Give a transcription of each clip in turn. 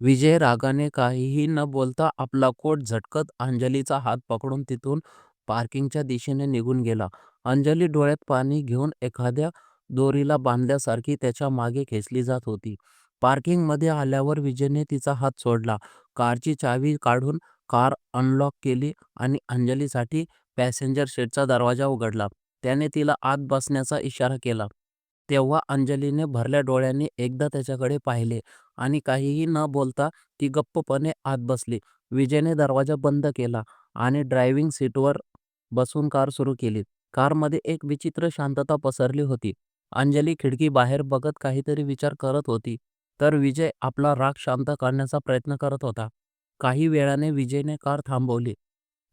विजय रागाने काहीही न बोलता आपला कोट झटकत अंजलीचा हात पकडून तिथून पार्किंगच्या दिशेने निघून गेला. अंजली डोळ्यात पाणी घेऊन एखाद्या दोरीला बांधल्यासारखी त्याच्यामागे खेचली जात होती. पार्किंगमध्ये आल्यावर विजयने तिचा हात सोडला. कारची चावी काढून कार अनलॉक केली आणि अंजलीसाठी पॅसेंजर सीटचा दरवाजा उघडला. त्याने तिला आत बसण्याचा इशारा केला. तेव्हा अंजलीने भरल्या डोळ्यांनी एकदा त्याच्याकडे पाहिले आणि काहीही न बोलता ती गप्पपणे आत बसली. विजयने दरवाजा बंद केला आणि ड्रायव्हिंग सीटवर बसून कार सुरू केली. कारमध्ये एक विचित्र शांतता पसरली होती. अंजली खिडकी बाहेर बघत काहीतरी विचार करत होती, तर विजय आपला राग शांत करण्याचा प्रयत्न करत होता. काही वेळाने विजयने कार थांबवली.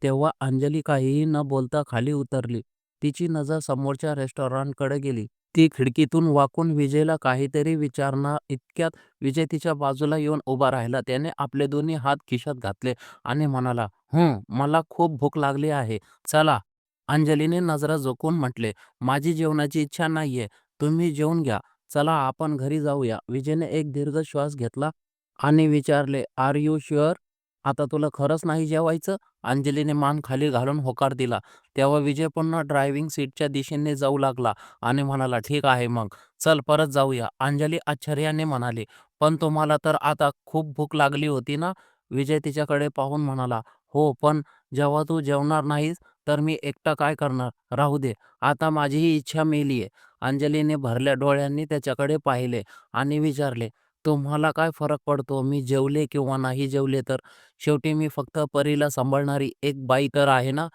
तेव्हा अंजली काहीही न बोलता खाली उतरली. तिची नजर समोरच्या रेस्टॉरंटकडे गेली. ती खिडकीतून वाकून विजयला काहीतरी विचारणार इतक्यात विजय तिच्या बाजूला येऊन उभा राहिला. त्याने आपले दोन्ही हात खिशात घातले आणि म्हणाला, "हं, मला खूप भूक लागली आहे. चला." अंजलीने नजरा झोकून म्हटले, "माझी जेवणाची इच्छा नाहीये. तुम्ही जेवून घ्या. चला आपण घरी जाऊया." विजयने एक दीर्घ श्वास घेतला आणि विचारले, "आर यू शुअर? आता तुला खरंच नाही जेवायचं?" अंजलीने मान खाली घालून होकार दिला. तेव्हा विजय पुन्हा ड्रायव्हिंग सीटच्या दिशेने जाऊ लागला आणि म्हणाला, "ठीक आहे मग. चल परत जाऊया." अंजली आश्चर्याने म्हणाली, "पण तुम्हाला तर आता खूप भूक लागली होती ना?" विजय तिच्याकडे पाहून म्हणाला, "हो, पण जेव्हा तू जेवणार नाहीस तर मी एकटा काय करणार? राहू दे. आता माझीही इच्छा मेलीये." अंजलीने भरल्या डोळ्यांनी त्याच्याकडे पाहिले आणि विचारले, "तुम्हाला काय फरक पडतो मी जेवले किंवा नाही जेवले तर? शेवटी मी फक्त परीला सांभाळणारी एक बाई तर आहे ना?"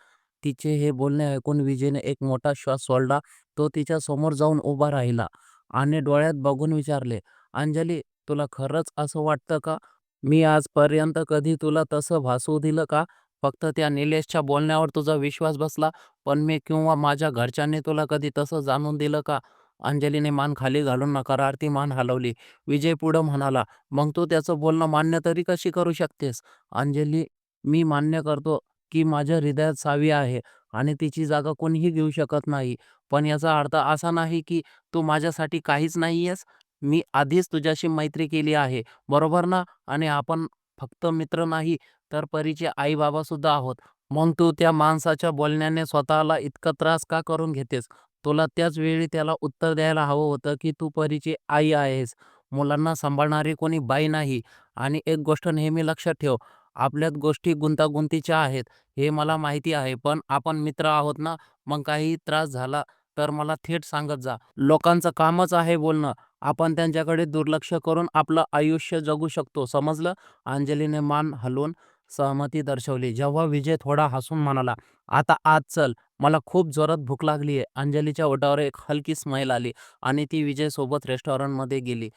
तिचे हे बोलणे ऐकून विजयने एक मोठा श्वास सोडला. तो तिच्या समोर जाऊन उभा राहिला आणि डोळ्यात बघून विचारले, "अंजली, तुला खरंच असं वाटतं का? मी आजपर्यंत कधी तुला तसं भासू दिलं का? फक्त त्या निलेशच्या बोलण्यावर तुझा विश्वास बसला, पण मी किंवा माझ्या घरच्यांनी तुला कधी तसं जाणून दिलं का?" अंजलीने मान खाली घालून नकारार्थी मान हलवली. विजय पुढं म्हणाला, "मग तू त्याचं बोलणं मान्य तरी कशी करू शकतेस?" अंजली, "मी मान्य करतो की माझ्या हृदयात सावी आहे आणि तिची जागा कोणीही घेऊ शकत नाही. पण याचा अर्थ असा नाही की तू माझ्यासाठी काहीच नाहीयेस. मी आधीच तुझ्याशी मैत्री केली आहे, बरोबर ना? आणि आपण फक्त मित्र नाही, तर परीचे आई-बाबा सुद्धा आहोत. मग तू त्या माणसाच्या बोलण्याने स्वतःला इतका त्रास का करून घेतेस? तुला त्याच वेळी त्याला उत्तर द्यायला हवं होतं की तू परीची आई आहेस, मुलांना सांभाळणारी कोणी बाई नाही. आणि एक गोष्ट नेहमी लक्षात ठेव, आपल्यात गोष्टी गुंतागुंतीच्या आहेत हे मला माहिती आहे, पण आपण मित्र आहोत ना? मग काही त्रास झाला तर मला थेट सांगत जा. लोकांचं कामच आहे बोलणं. आपण त्यांच्याकडे दुर्लक्ष करून आपलं आयुष्य जगू शकतो, समजलं?" अंजलीने मान हलवून सहमती दर्शवली. जेव्हा विजय थोडा हसून म्हणाला, "आता आज चल, मला खूप जोरात भूक लागली आहे अंजलीच्या ओठावर एक हलकी स्माईल आली आणि ती विजयसोबत रेस्टॉरंटमध्ये गेली.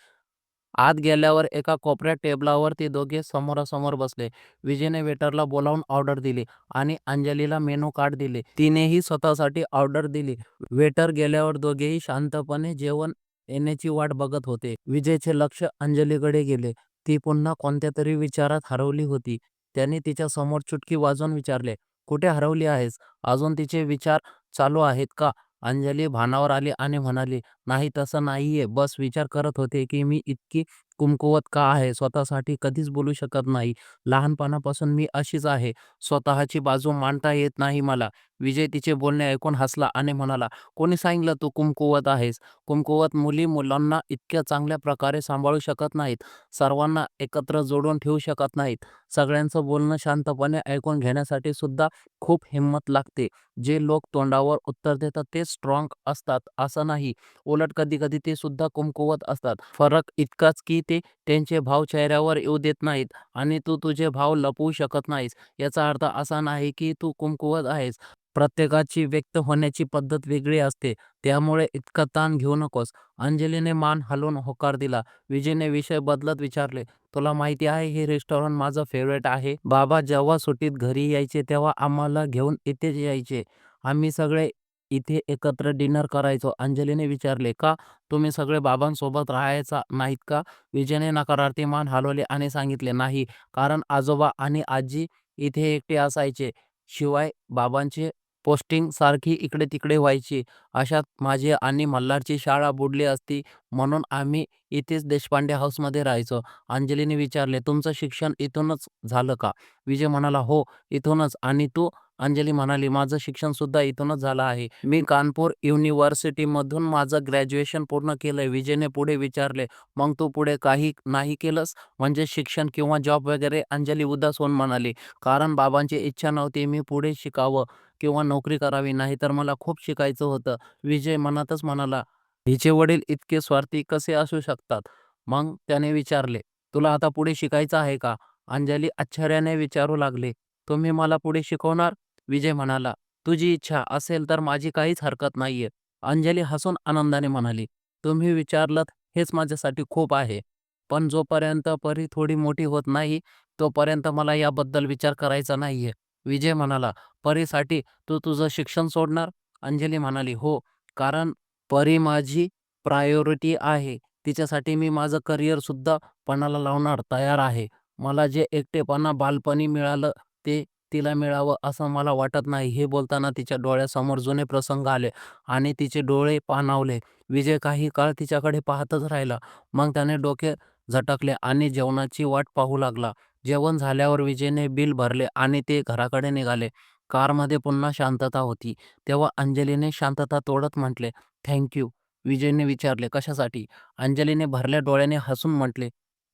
आत गेल्यावर एका कोपऱ्या टेबलावर ते दोघे समोरासमोर बसले. विजयने वेटरला बोलावून ऑर्डर दिली आणि अंजलीला मेनू कार्ड दिले. तिनेही स्वतःसाठी ऑर्डर दिली. वेटर गेल्यावर दोघेही शांतपणे जेवण येण्याची वाट बघत होते. विजयचे लक्ष अंजलीकडे गेले. ती पुन्हा कोणत्यातरी विचारात हरवली होती. त्याने तिच्यासमोर चुटकी वाजवून विचारले, "कुठे हरवली आहेस? अजून तिचे विचार चालू आहेत का?" अंजली भानावर आली आणि म्हणाली, "नाही, तसं नाहीये. बस विचार करत होते की मी इतकी कुमकुवत का आहे? स्वतःसाठी कधीच बोलू शकत नाही. लहानपणापासून मी अशीच आहे. स्वतःची बाजू मांडता येत नाही मला." विजय तिचे बोलणे ऐकून हसला आणि म्हणाला, "कोणी सांगितलं तू कुमकुवत आहेस? कुमकुवत मुली मुलांना इतक्या चांगल्या प्रकारे सांभाळू शकत नाहीत, सर्वांना एकत्र जोडून ठेवू शकत नाहीत. सगळ्यांचं बोलणं शांतपणे ऐकून घेण्यासाठी सुद्धा खूप हिंमत लागते. जे लोक तोंडावर उत्तर देतात ते स्ट्राँग असतात असं नाही. उलट कधी-कधी ते सुद्धा कुमकुवत असतात. फरक इतकाच की ते त्यांचे भाव चेहऱ्यावर येऊ देत नाहीत आणि तू तुझे भाव लपवू शकत नाहीस. याचा अर्थ असा नाही की तू कुमकुवत आहेस. प्रत्येकाची व्यक्त होण्याची पद्धत वेगळी असते. त्यामुळे इतका ताण घेऊ नकोस." अंजलीने मान हलवून होकार दिला. विजयने विषय बदलत विचारले, "तुला माहिती आहे हे रेस्टॉरंट माझं फेवरेट आहे. बाबा जेव्हा सुट्टीत घरी यायचे तेव्हा आम्हाला घेऊन इथेच यायचे. आम्ही सगळे इथे एकत्र डिनर करायचो." अंजलीने विचारले, "का? तुम्ही सगळे बाबांसोबत राहायचा नाहीत का?" विजयने नकारार्थी मान हलवली आणि सांगितले, "नाही, कारण आजोबा आणि आजी इथे एकटे असायचे. शिवाय बाबांचे पोस्टिंग सारखी इकडे-तिकडे व्हायची. अशात माझी आणि मल्हारची शाळा बुडली असती म्हणून आम्ही इथेच देशपांडे हाऊसमध्ये राहायचो. अंजलीने विचारले, तुमचं शिक्षण इथूनच झालं का? विजय म्हणाला, हो, इथूनच. आणि तू? अंजली म्हणाली, माझं शिक्षण सुद्धा इथूनच झालं आहे. मी कानपूर युनिव्हर्सिटीमधून माझं ग्रॅज्युएशन पूर्ण केलंय. विजयने पुढे विचारले, मग तू पुढे काही नाही केलंस? म्हणजे शिक्षण किंवा जॉब वगैरे? अंजली उदास होऊन म्हणाली, कारण बाबांची इच्छा नव्हती मी पुढे शिकावं किंवा नोकरी करावी, नाहीतर मला खूप शिकायचं होतं. विजय मनातच म्हणाला, हिचे वडील इतके स्वार्थी कसे असू शकतात? मग त्याने विचारले, तुला आता पुढे शिकायचं आहे का? अंजली आश्चर्याने विचारू लागली, तुम्ही मला पुढे शिकवणार? विजय म्हणाला, तुझी इच्छा असेल तर माझी काहीच हरकत नाहीये. अंजली हसून आनंदाने म्हणाली, तुम्ही विचारलत हेच माझ्यासाठी खूप आहे. पण जोपर्यंत परी थोडी मोठी होत नाही, तोपर्यंत मला याबद्दल विचार करायचा नाहीये. विजय म्हणाला, परीसाठी तू तुझं शिक्षण सोडणार? अंजली म्हणाली, हो, कारण परी माझी प्रायोरिटी आहे. तिच्यासाठी मी माझं करिअरसुद्धा पणाला लावणार तयार आहे. मला जे एकटेपणा बालपणी मिळालं ते तिला मिळावं असं मला वाटत नाही. हे बोलताना तिच्या डोळ्यासमोर जुने प्रसंग आले आणि तिचे डोळे पाणावले. विजय काही काळ तिच्याकडे पाहतच राहिला. मग त्याने डोके झटकले आणि जेवणाची वाट पाहू लागला. जेवण झाल्यावर विजयने बिल भरले आणि ते घराकडे निघाले. कारमध्ये पुन्हा शांतता होती. तेव्हा अंजलीने शांतता तोडत म्हटले, थँक यू. विजयने विचारले, कशासाठी? अंजलीने भरल्या डोळ्याने हसून म्हटले,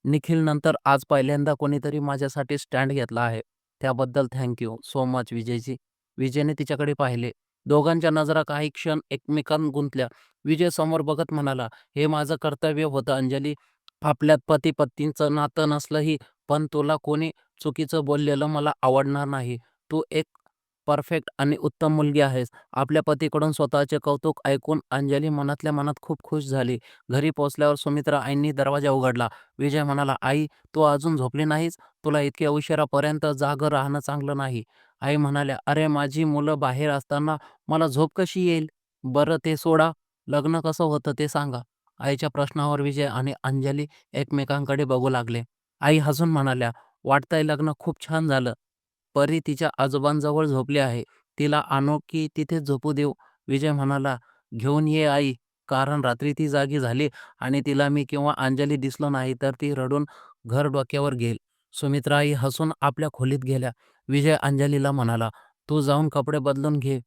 निखिलनंतर आज पहिल्यांदा कोणीतरी माझ्यासाठी स्टँड घेतला आहे. त्याबद्दल थँक्यू सो मच विजयजी. विजयने तिच्याकडे पाहिले. दोघांच्या नजरा काही क्षण एकमेकांत गुंतल्या. विजय समोर बघत म्हणाला, हे माझं कर्तव्य होतं अंजली. आपल्यात पती-पत्नीचं नातं नसलंही पण तुला कोणी चुकीचं बोललेलं मला आवडणार नाही. तू एक परफेक्ट आणि उत्तम मुलगी आहेस. आपल्या पतीकडून स्वतःचे कौतुक ऐकून अंजली मनातल्या मनात खूप खुश झाली. घरी पोहोचल्यावर सुमित्रा आईंनी दरवाजा उघडला. विजय म्हणाला, आई, तू अजून झोपली नाहीस? तुला इतक्या उशिरापर्यंत जागं राहणं चांगलं नाही. आई म्हणाल्या, अरे माझी मुलं बाहेर असताना मला झोप कशी येईल? बरं ते सोडा, लग्न कसं होतं ते सांगा. आईच्या प्रश्नावर विजय आणि अंजली एकमेकांकडे बघू लागले. आई हसून म्हणाल्या, वाटतंय लग्न खूप छान झालं. परी तिच्या आजोबांजवळ झोपली आहे. तिला आणो की तिथेच झोपू देऊ? विजय म्हणाला, घेऊन ये आई, कारण रात्री ती जागी झाली आणि तिला मी किंवा अंजली दिसलो नाही तर ती रडून घर डोक्यावर घेईल. सुमित्रा आई हसून आपल्या खोलीत गेल्या. विजय अंजलीला म्हणाला, तू जाऊन कपडे बदलून घे.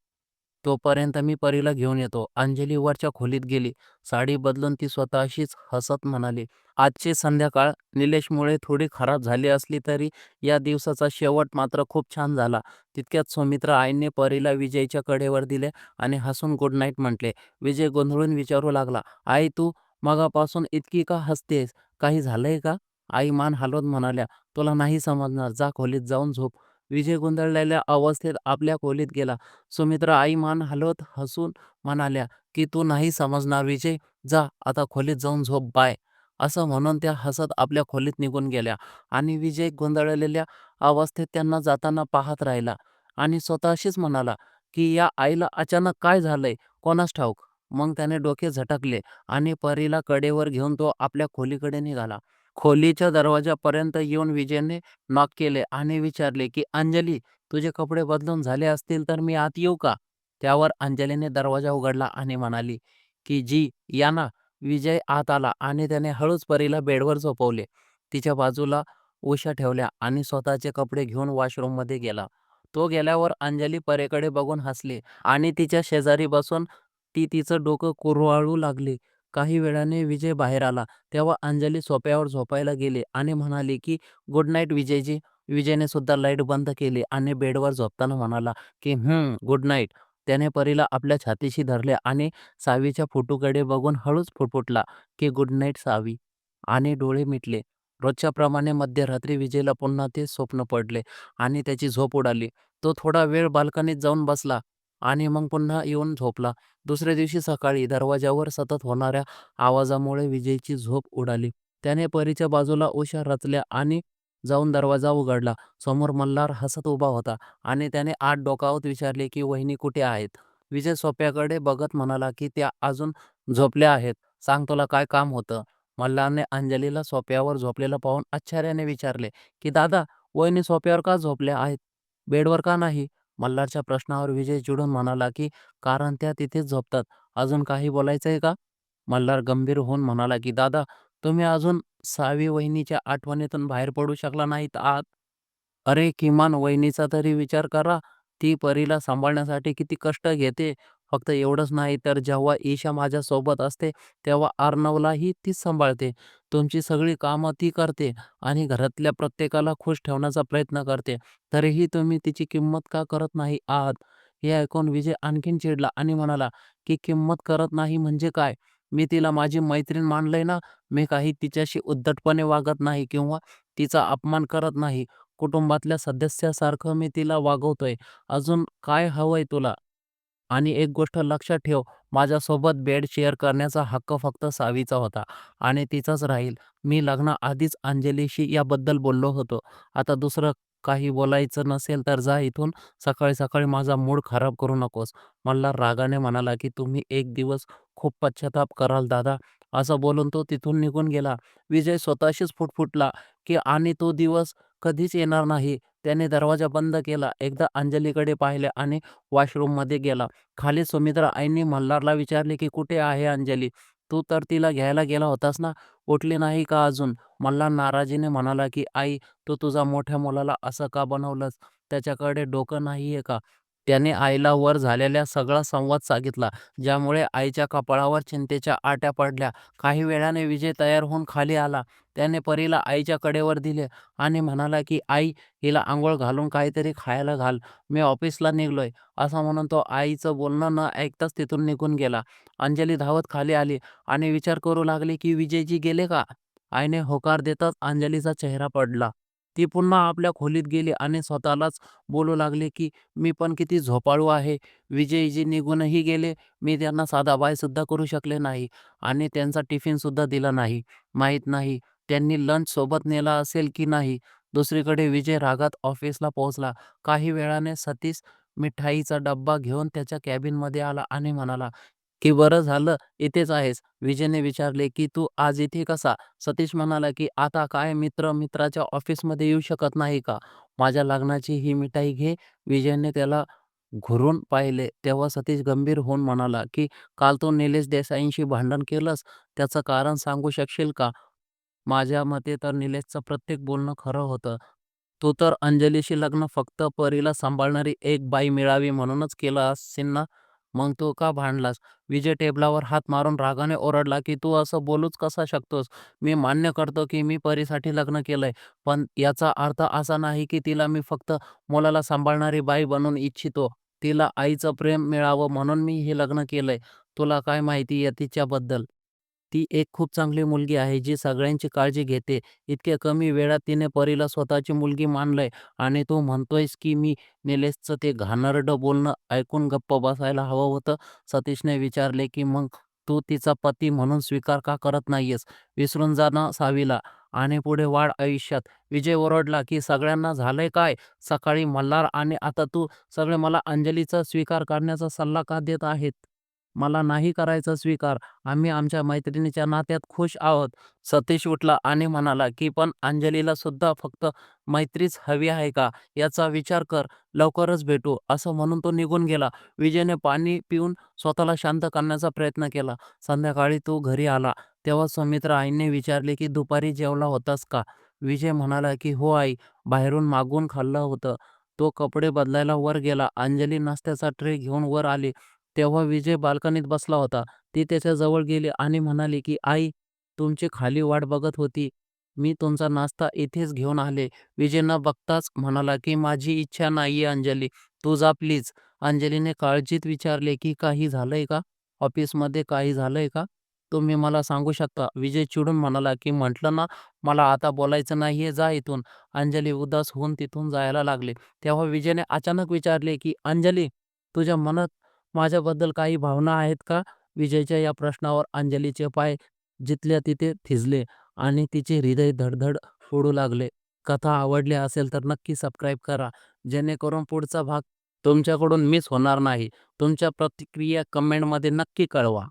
तोपर्यंत मी परीला घेऊन येतो. अंजली वरच्या खोलीत गेली. साडी बदलून ती स्वतःशीच हसत म्हणाली, आजची संध्याकाळ निलेशमुळे थोडी खराब झाली असली तरी या दिवसाचा शेवट मात्र खूप छान झाला. तितक्यात सुमित्रा आईने परीला विजयच्या कडेवर दिले आणि हसून गुड नाईट म्हटले. विजय गोंधळून विचारू लागला, आई तू मगापासून इतकी का हसतेस? काही झालंय का? आई मान हलवत म्हणाल्या, तुला नाही समजणार, जा खोलीत जाऊन झोप. विजय गोंधळलेल्या अवस्थेत आपल्या खोलीत गेला. सुमित्रा आई मान हलवत हसून म्हणाल्या, की तू नाही समजणार विजय, जा आता खोलीत जाऊन झोप, बाय. असं म्हणून त्या हसत आपल्या खोलीत निघून गेल्या आणि विजय गोंधळलेल्या अवस्थेत त्यांना जाताना पाहत राहिला आणि स्वतःशीच म्हणाला, की या आईला अचानक काय झालंय, कोणास ठाऊक. मग त्याने डोके झटकले आणि परीला कडेवर घेऊन तो आपल्या खोलीकडे निघाला. खोलीच्या दरवाजापर्यंत येऊन विजयने नॉक केले आणि विचारले, की अंजली, तुझे कपडे बदलून झाले असतील तर मी आत येऊ का? त्यावर अंजलीने दरवाजा उघडला आणि म्हणाली, की जी, या ना. विजय आत आला आणि त्याने हळूच परीला बेडवर झोपवले. तिच्या बाजूला उशा ठेवल्या आणि स्वतःचे कपडे घेऊन वॉशरूममध्ये गेला. तो गेल्यावर अंजली परीकडे बघून हसली आणि तिच्या शेजारी बसून ती तिचं डोकं कुरवाळू लागली. काही वेळाने विजय बाहेर आला. तेव्हा अंजली सोप्यावर झोपायला गेली आणि म्हणाली, की गुड नाईट विजयजी. विजयने सुद्धा लाइट बंद केली आणि बेडवर झोपताना म्हणाला, की हम्म, गुड नाईट. त्याने परीला आपल्या छातीशी धरले आणि सावीच्या फोटोकडे बघून हळूच फुटफुटला, की गुड नाईट सावी. आणि डोळे मिटले. रोजच्याप्रमाणे मध्यरात्री विजयला पुन्हा ते स्वप्न पडले आणि त्याची झोप उडाली. तो थोडा वेळ बाल्कनीत जाऊन बसला आणि मग पुन्हा येऊन झोपला. दुसऱ्या दिवशी सकाळी दरवाजावर सतत होणाऱ्या आवाजामुळे विजयची झोप उडाली. त्याने परीच्या बाजूला उशा रचल्या आणि जाऊन दरवाजा उघडला. समोर मल्हार हसत उभा होता आणि त्याने आत डोकावत विचारले, की वहिनी कुठे आहेत? विजय सोफ्याकडे बघत म्हणाला, की त्या अजून झोपल्या आहेत. सांग तुला काय काम होतं? मल्हारने अंजलीला सोफ्यावर झोपलेलं पाहून आश्चर्याने विचारले, की दादा, वहिनी सोफ्यावर का झोपल्या आहेत? बेडवर का नाही? मल्हारच्या प्रश्नावर विजय चिडून म्हणाला की कारण त्या तिथेच झोपतात. अजून काही बोलायचंय का? मल्हार गंभीर होऊन म्हणाला की दादा तुम्ही अजून सावी वहिनीच्या आठवणीतून बाहेर पडू शकला नाहीत आत अरे किमान वहिनीचा तरी विचार करा. ती परीला सांभाळण्यासाठी किती कष्ट घेते. फक्त एवढंच नाही तर जेव्हा ईशा माझ्यासोबत असते तेव्हा अर्णवलाही तीच सांभाळते. तुमची सगळी कामं ती करते आणि घरातल्या प्रत्येकाला खुश ठेवण्याचा प्रयत्न करते. तरीही तुम्ही तिची किंमत का करत नाही आहात? हे ऐकून विजय आणखीन चिडला आणि म्हणाला की किंमत करत नाही म्हणजे काय? मी तिला माझी मैत्रीण मानलंय ना. मी काही तिच्याशी उद्धटपणे वागत नाही किंवा तिचा अपमान करत नाही. कुटुंबातल्या सदस्यासारखं मी तिला वागवतोय. अजून काय हवंय तुला? आणि एक गोष्ट लक्षात ठेव, माझ्यासोबत बेड शेअर करण्याचा हक्क फक्त सावीचा होता आणि तिचाच राहील. मी लग्नाआधीच अंजलीशी याबद्दल बोललो होतो. आता दुसरं काही बोलायचं नसेल तर जा इथून. सकाळी सकाळी माझा मूड खराब करू नकोस. मला रागाने म्हणाला की तुम्ही एक दिवस खूप पश्चाताप कराल दादा. असं बोलून तो तिथून निघून गेला. विजय स्वतःशीच फुटफुटला की आणि तो दिवस कधीच येणार नाही. त्याने दरवाजा बंद केला. एकदा अंजलीकडे पाहिले आणि वॉशरूममध्ये गेला. खाली सुमित्रा आईंनी मल्हारला विचारले की कुठे आहे अंजली? तू तर तिला घ्यायला गेला होतास ना? उठली नाही का अजून? मल्हार नाराजीने म्हणाला की आई तू तुझा मोठ्या मुलाला असं का बनवलंस? त्याच्याकडे डोकं नाहीये का? त्याने आईला वर झालेला सगळा संवाद सांगितला, ज्यामुळे आईच्या कपाळावर चिंतेच्या आट्या पडल्या. काही वेळाने विजय तयार होऊन खाली आला. त्याने परीला आईच्या कडेवर दिले आणि म्हणाला की आई हिला आंघोळ घालून काहीतरी खायला घाल. मी ऑफिसला निघलोय. असं म्हणून तो आईचं बोलणं न ऐकताच तिथून निघून गेला. अंजली धावत खाली आली आणि विचार करू लागली की विजयजी गेले का? आईने होकार देताच अंजलीचा चेहरा पडला. ती पुन्हा आपल्या खोलीत गेली आणि स्वतःलाच बोलू लागले की मी पण किती झोपाळू आहे. विजयजी निघूनही गेले. मी त्यांना साधा बायसुद्धा करू शकले नाही आणि त्यांचा टिफिनसुद्धा दिला नाही. माहीत नाही त्यांनी लंच सोबत नेला असेल की नाही. दुसरीकडे विजय रागात ऑफिसला पोहोचला. काही वेळाने सतीश मिठाईचा डब्बा घेऊन त्याच्या कॅबिनमध्ये आला आणि म्हणाला की बरं झालं इथेच आहेस. विजयने विचारले की तू आज इथे कसा? सतीश म्हणाला की आता काय मित्र मित्राच्या ऑफिसमध्ये येऊ शकत नाही का? माझ्या लग्नाची ही मिठाई घे. विजयने त्याला घुरून पाहिले तेव्हा सतीश गंभीर होऊन म्हणाला की काल तू निलेश देसाईंशी भांडण केलंस त्याचं कारण सांगू शकशील का? माझ्या मते तर निलेशचं प्रत्येक बोलणं खरं होतं. तू तर अंजलीशी लग्न फक्त परीला सांभाळणारी एक बाई मिळावी म्हणूनच केलं असशील ना? मग तू का भांडलास? विजय टेबलावर हात मारून रागाने ओरडला की तू असं बोलूच कसा शकतोस? मी मान्य करतो की मी परीसाठी लग्न केलंय. पण याचा अर्थ असा नाही की तिला मी फक्त मुलाला सांभाळणारी बाई बनून इच्छितो. तिला आईचं प्रेम मिळावं म्हणून मी हे लग्न केलंय. तुला काय माहितीये तिच्याबद्दल? ती एक खूप चांगली मुलगी आहे जी सगळ्यांची काळजी घेते. इतक्या कमी वेळात तिने परीला स्वतःची मुलगी मानलंय आणि तू म्हणतोयस की मी निलेशचं ते घाणेरडं बोलणं ऐकून गप्प बसायला हवं होतं? सतीशने विचारले की मग तू तिचा पती म्हणून स्वीकार का करत नाहीयेस? विसरून जा ना सावीला आणि पुढे वाढ आयुष्यात. विजय ओरडला की सगळ्यांना झालंय काय? सकाळी मल्हार आणि आता तू सगळे मला अंजलीचा स्वीकार करण्याचा सल्ला का देत आहेत? मला नाही करायचा स्वीकार. आम्ही आमच्या मैत्रिणीच्या नात्यात खुश आहोत. सतीश उठला आणि म्हणाला की पण अंजलीला सुद्धा फक्त मैत्रीच हवी आहे का? याचा विचार कर. लवकरच भेटू. असं म्हणून तो निघून गेला. विजयने पाणी पिऊन स्वतःला शांत करण्याचा प्रयत्न केला. संध्याकाळी तो घरी आला तेव्हा सुमित्रा आईने विचारले की दुपारी जेवला होतास का? विजय म्हणाला की हो आई, बाहेरून मागून खाल्लं होतं. तो कपडे बदलायला वर गेला. अंजली नाश्त्याचा ट्रे घेऊन वर आली तेव्हा विजय बाल्कनीत बसला होता. ती त्याच्याजवळ गेली आणि म्हणाली की आई तुमची खाली वाट बघत होती. मी तुमचा नाश्ता इथेच घेऊन आले. विजय न बघताच म्हणाला की माझी इच्छा नाहीये अंजली. तू जा प्लीज. अंजलीने काळजीत विचारले की काही झालंय का? ऑफिसमध्ये काही झालंय का? तुम्ही मला सांगू शकता. विजय चिडून म्हणाला की म्हटलं ना मला आता बोलायचं नाहीये जा इथून. अंजली उदास होऊन तिथून जायला लागले तेव्हा विजयने अचानक विचारले की अंजली तुझ्या मनात माझ्याबद्दल काही भावना आहेत का? विजयच्या या प्रश्नावर अंजलीचे पाय जिथल्या तिथे थिजले आणि तिचे हृदय धडधड फोडू लागले. कथा आवडली असेल तर नक्की सबस्क्राईब करा जेणेकरून पुढचा भाग तुमच्याकडून मिस होणार नाही. तुमच्या प्रतिक्रिया कमेंटमध्ये नक्की कळवा.